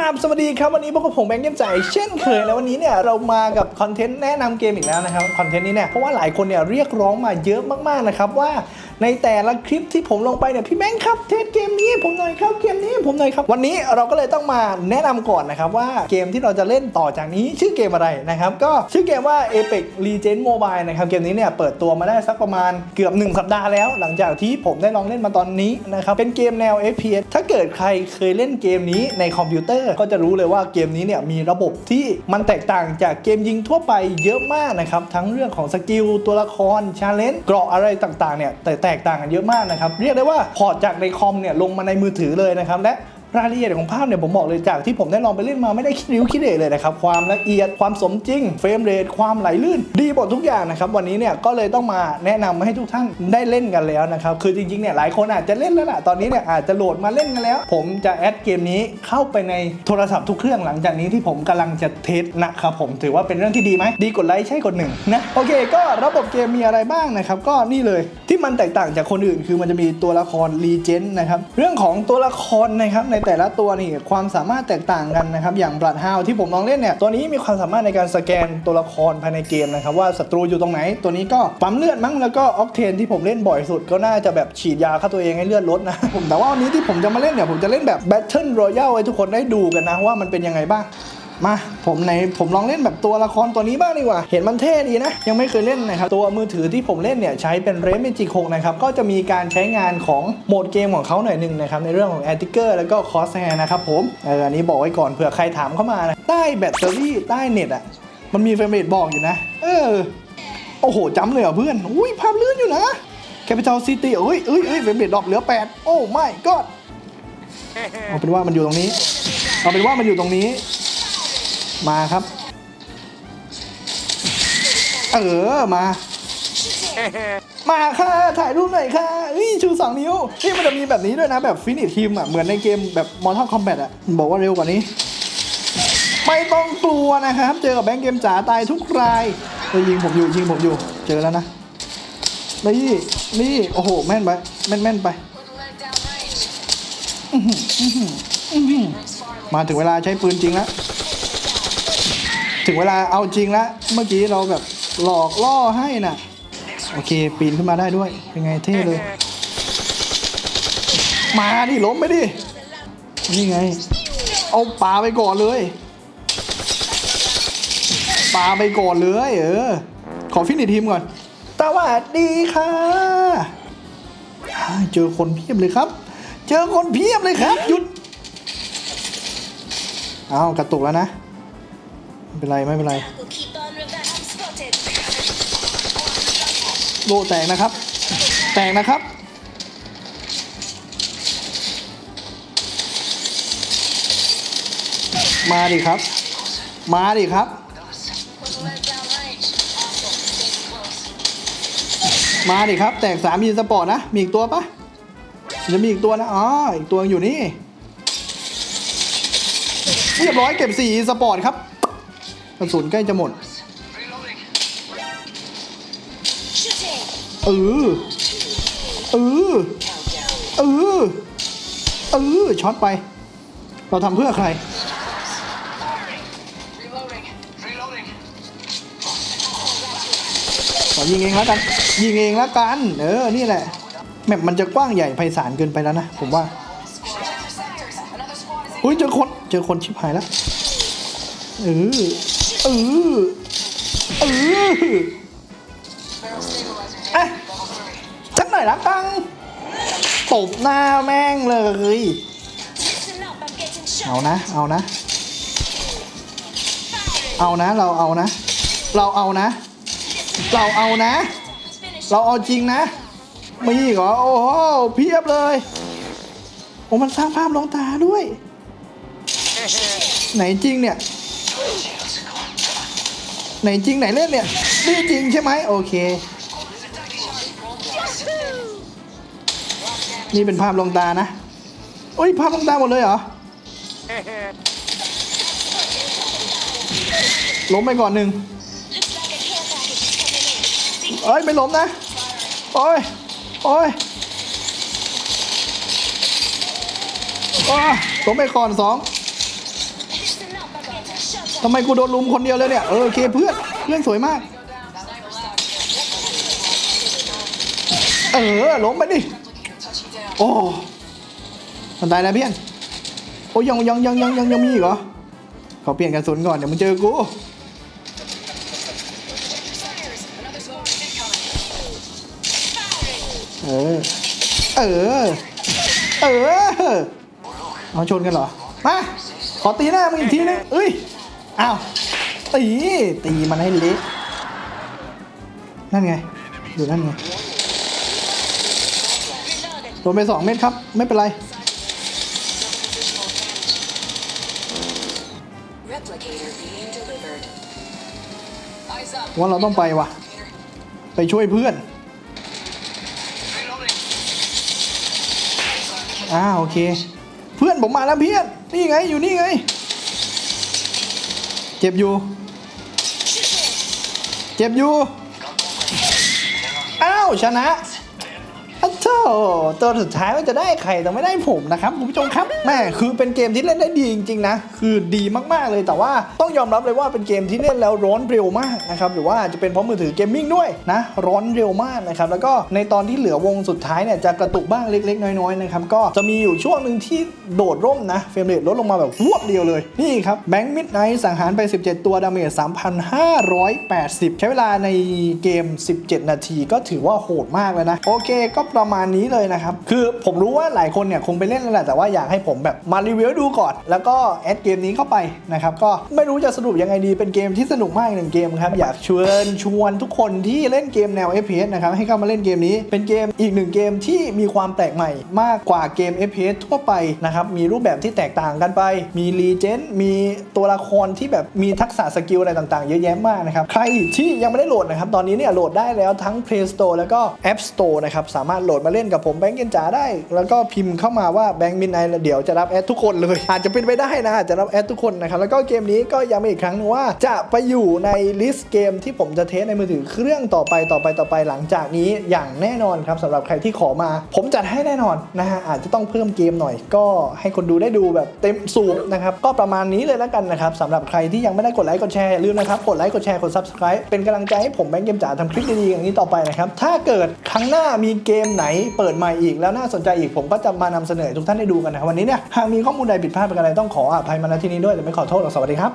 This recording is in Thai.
ราบสวัสดีครับวันนี้พวกบผมแบงค์เกมใจเช่นเคยแล้ววันนี้เนี่ยเรามากับคอนเทนต์แนะนำเกมอีกแล้วนะครับคอนเทนต์นี้เนี่ยเพราะว่าหลายคนเนี่ยเรียกร้องมาเยอะมากๆนะครับว่า ในแต่ละคลิปที่ผมลงไปเนี่ยพี่แบงค์ครับเทสเกมนี้ผมหน่อยครับเกมนี้ผมหน่อยครับ วันนี้เราก็เลยต้องมาแนะนำก่อนนะครับว่าเกมที่เราจะเล่นต่อจากนี้ชื่อเกมอะไรนะครับก็ชื่อเกมว่า Apex Legends Mobile นะครับเกมนี้เนี่ยเปิดตัวมาได้สักประมาณเกือบ 1 สัปดาห์แล้ว หลังจากที่ผมได้ลองเล่นมาตอนนี้นะครับเป็นเกมแนว FPS ถ้าเกิดใครเคยเล่นเกมนี้ในคอมพิวเตอร์ ก็จะรู้เลยว่าเกมนี้เนี่ยมีระบบที่มันแตกต่างจากเกมยิงทั่วไปเยอะมากนะครับทั้งเรื่องของสกิลตัวละครชาเลนจ์เกราะอะไรต่างๆเนี่ยแต่แตกต่างกันเยอะมากนะครับ เรียกได้ว่าพอร์ตจากในคอมเนี่ยลงมาในมือถือเลยนะครับและ รายละเอียดของภาพเนี่ยผมบอกเลยจากที่ผมได้ลองไปเล่นมาไม่ได้คิดริ้วคิดเดเลยนะครับ ความละเอียดความสมจริง เฟรมเรทความไหลลื่น ดีหมดทุกอย่างนะครับ วันนี้เนี่ยก็เลยต้องมาแนะนำให้ทุกท่านได้เล่นกันแล้วนะครับ คือจริงๆเนี่ยหลายคนอาจจะเล่นแล้วล่ะตอนนี้เนี่ยอาจจะโหลดมาเล่นกันแล้ว ผมจะแอดเกมนี้เข้าไปในโทรศัพท์ทุกเครื่องหลังจากนี้ที่ผมกำลังจะเทสนะครับผมถือว่าเป็นเรื่องที่ดีไหมดีกดไลค์ใช่กดหนึ่งนะโอเค ก็ระบบเกมมีอะไรบ้างนะครับก็นี่เลยที่มันแตกต่างจากคนอื่น คือมันจะมีตัวละครรีเจนนะครับเรื่องของตัวละครนะครับในแต่ละตัวนี่ความสามารถแตกต่างกันนะครับอย่างบลัดฮาวที่ผมลองเล่นเนี่ยตัวนี้มีความสามารถในการสแกนตัวละครภายในเกมนะครับว่าศัตรูอยู่ตรงไหน ตัวนี้ก็ปั๊มเลือดมั้งแล้วก็ออกเทนที่ผมเล่นบ่อยสุด ก็น่าจะแบบฉีดยาฆ่าตัวเองให้เลือดลดนะผมแต่ว่าวันนี้ที่ผมจะมาเล่นเนี่ยผมจะเล่นแบบ Battle Royale ให้ทุกคนได้ดูกันนะว่ามันเป็นยังไงบ้าง มาผมในผมลองเล่นแบบตัวละครตัวนี้บ้างดีกว่า เห็นมันเท่ดีนะ ยังไม่เคยเล่นนะครับ ตัวมือถือที่ผมเล่นเนี่ยใช้เป็น Redmi G6 นะครับ ก็จะมีการใช้งานของโหมดเกมของเขาหน่อยหนึ่งนะครับ ในเรื่องของ a n t i c e r แล้วก็ Crosshair นะครับผมเอออันนี้บอกไว้ก่อนเผื่อใครถามเข้ามานะใต้แบตเตอรี่ใต้เน็ตอะมันมีเฟรมเรทบอกอยู่นะ เออโอ้โหจำเลยเหรอเพื่อนอุ้ยภาพลื่นอยู่นะ Capital City เอ้ยเอ้ยเอ้ยเฟรมเรทดรอปเหลือ 8 โอ้ไม่ก็เอาเป็นว่ามันอยู่ตรงนี้ เอาเป็นว่ามันอยู่ตรงนี้ มาครับ เออมา มาค่ะถ่ายรูปหน่อยค่ะเอ้ยชูสองนิ้วนี่มันจะมีแบบนี้ด้วยนะแบบฟินิชทีมอะเหมือนในเกมแบบ Mortal Kombat อะบอกว่าเร็วกว่านี้ ไม่ต้องกลัวนะครับ เจอกับแบงค์เกมจ๋าตายทุกรายเฮ้ยยิงผมอยู่ยิงผมอยู่ เจอแล้วนะนี่นี่โอ้โหแม่นไปแม่นแม่นไปมาถึงเวลาใช้ปืนจริงแล้ว ถึงเวลาเอาจริงแล้วเมื่อกี้เราแบบหลอกล่อให้น่ะ โอเค ปีนขึ้นมาได้ด้วย เป็นไงเท่เลย มาดิล้มไปดิ นี่ไง เอาปลาไปก่อนเลยปลาไปก่อนเลยเออ ขอฟินิทีมก่อนสวัสดีค่ะ เจอคนเพียบเลยครับ เจอคนเพียบเลยครับ หยุด เอากระตุกแล้วนะ ไม่เป็นไรไม่เป็นไรโลแตกนะครับ แตกนะครับมาดิครับ มาดิครับ มาดิครับ แตกสามยินสปอร์ตนะ มีอีกตัวปะจะมีอีกตัวนะ อ๋อ อีกตัวอยู่นี่ เรียบร้อยเก็บสี่สปอร์ตครับ กระสุนใกล้จะหมด เออ เออ เออ เออ ช็อตไป เราทำเพื่อใคร ขอยิงเองแล้วกัน ยิงเองแล้วกัน เออ นี่แหละ แมปมันจะกว้างใหญ่ไพศาลเกินไปแล้วนะ ผมว่า Another squad is อุ้ยเจอคน เจอคนชิบหายแล้วเออ เออเออ barrel stabilizer. อะสักหน่อยละกันตบหน้าแม่งเลยเอานะ เอานะ เอานะ เราเอานะ เราเอานะ เราเอานะ เราเอาจริงนะ มีเหรอ โอ้โห เพียบเลย โอ้มันสร้างภาพลงตาด้วย ไหนจริงเนี่ย ไหนจริงไหนเล่นเนี่ยนี่จริงใช่ไหมโอเค นี่เป็นภาพลงตานะโอ้ยภาพลงตาหมดเลยเหรอล้มไปก่อนหนึ่งเอ้ยไม่ล้มนะ โอ้ย โอ้ยโอ้ล้มไปก่อนสอง ทำไมกูโดนลุมคนเดียวเลยเนี่ย เออโอเคเพื่อน เพื่อนสวยมาก เออล้มไปดิ โอ้มันตายแล้วเพื่อน โอ้ยังยังยังยังยังยังมีอีกเหรอเขอเปลี่ยนกระสุนก่อนเดี๋ยวมึงเจอกู เออ เออ เออ เอาชนกันเหรอ มา ขอตีหน้ามึงอีกทีนึงเอ้ย อ้าวตีตีมันให้เละนั่นไงอยู่นั่นไงโดนไปสองเม็ดครับ ไม่เป็นไร ว่าเราต้องไปว่ะไปช่วยเพื่อนอ่าโอเค เพื่อนผมมาแล้วเพื่อน นี่ไงอยู่นี่ไง เจ็บอยู่ เจ็บอยู่ อ้าว ชนะ ตัวสุดท้ายมันจะได้ใครแต่ไม่ได้ผมนะครับคุณผู้ชมครับแม่คือเป็นเกมที่เล่นได้ดีจริงๆนะคือดีมากๆเลยแต่ว่าต้องยอมรับเลยว่าเป็นเกมที่เล่นแล้วร้อนเร็วมากนะครับหรือว่าจะเป็นเพราะมือถือเกมมิ่งด้วยนะร้อนเร็วมากนะครับแล้วก็ในตอนที่เหลือวงสุดท้ายเนี่ยจะกระตุกบ้างเล็ก ๆ น้อยๆนะครับก็จะมีอยู่ช่วงหนึ่งที่โดดร่มนะเฟรมเรทลดลงมาแบบวบเดียวเลยนี่ครับแบงค์มิดไนท์สังหารไป 17 ตัวดาเมจ3,580 ใช้เวลาในเกม 17 นาทีก็ถือว่าโหดมากเลยนะโอเคก็ประมาณนี้เลยนะครับ คือผมรู้ว่าหลายคนเนี่ยคงไปเล่นแล้วแหละแต่ว่าอยากให้ผมแบบมารีวิวดูก่อน แล้วก็แอดเกมนี้เข้าไปนะครับ ก็ไม่รู้จะสรุปยังไงดีเป็นเกมที่สนุกมากหนึ่งเกมครับ อยากชวนชวนทุกคนที่เล่นเกมแนว FPS นะครับให้เข้ามาเล่นเกมนี้ เป็นเกมอีกหนึ่งเกมที่มีความแปลกใหม่ มากกว่าเกม FPS ทั่วไปนะครับมีรูปแบบที่แตกต่างกันไป มีรีเจนมีตัวละครที่แบบมีทักษะสกิลอะไรต่างๆ เยอะแยะมากนะครับใครที่ยังไม่ได้โหลดนะครับตอนนี้เนี่ยโหลดได้แล้วทั้ง Play Store แล้วก็ App Store นะครับสามารถโหลดมาเล่นกับผมแบงก์เกนจ๋าได้ แล้วก็พิมพ์เข้ามาว่าแบงก์มินไนเดี๋ยวจะรับแอดทุกคนเลยอาจจะเป็นไปได้นะอาจจะรับแอดทุกคนนะครับแล้วก็เกมนี้ก็ย้ำอีกครั้งหนึงว่าจะไปอยู่ในลิสต์เกมที่ผมจะเทสในมือถือเครื่องต่อไปต่อไปต่อไปหลังจากนี้อย่างแน่นอนครับสำหรับใครที่ขอมา ผมจัดให้แน่นอนนะฮะอาจจะต้องเพิ่มเกมหน่อย ก็ให้คนดูได้ดูแบบเต็มสูบนะครับก็ประมาณนี้เลยแล้วกันนะครับสำหรับใครที่ยังไม่ได้กดไลค์กดแชร์ลืมนะครับกดไลค์กดแชร์กด subscribe เป็นกำลังใจให้ผมแบงค์เกมจ๋าทำคลิปดีๆอย่างนี้ต่อไปนะครับถ้าเกิดครั้งหน้ามีเกมไหนเปิดใหม่อีกแล้วน่าสนใจอีกผมก็จะมานำเสนอให้ทุกท่านได้ดูกันนะวันนี้เนี่ยหากมีข้อมูลใดผิดพลาดประการใดต้องขออภัยมาณที่นี้ด้วยแต่ไม่ขอโทษหรอกสวัสดีครับ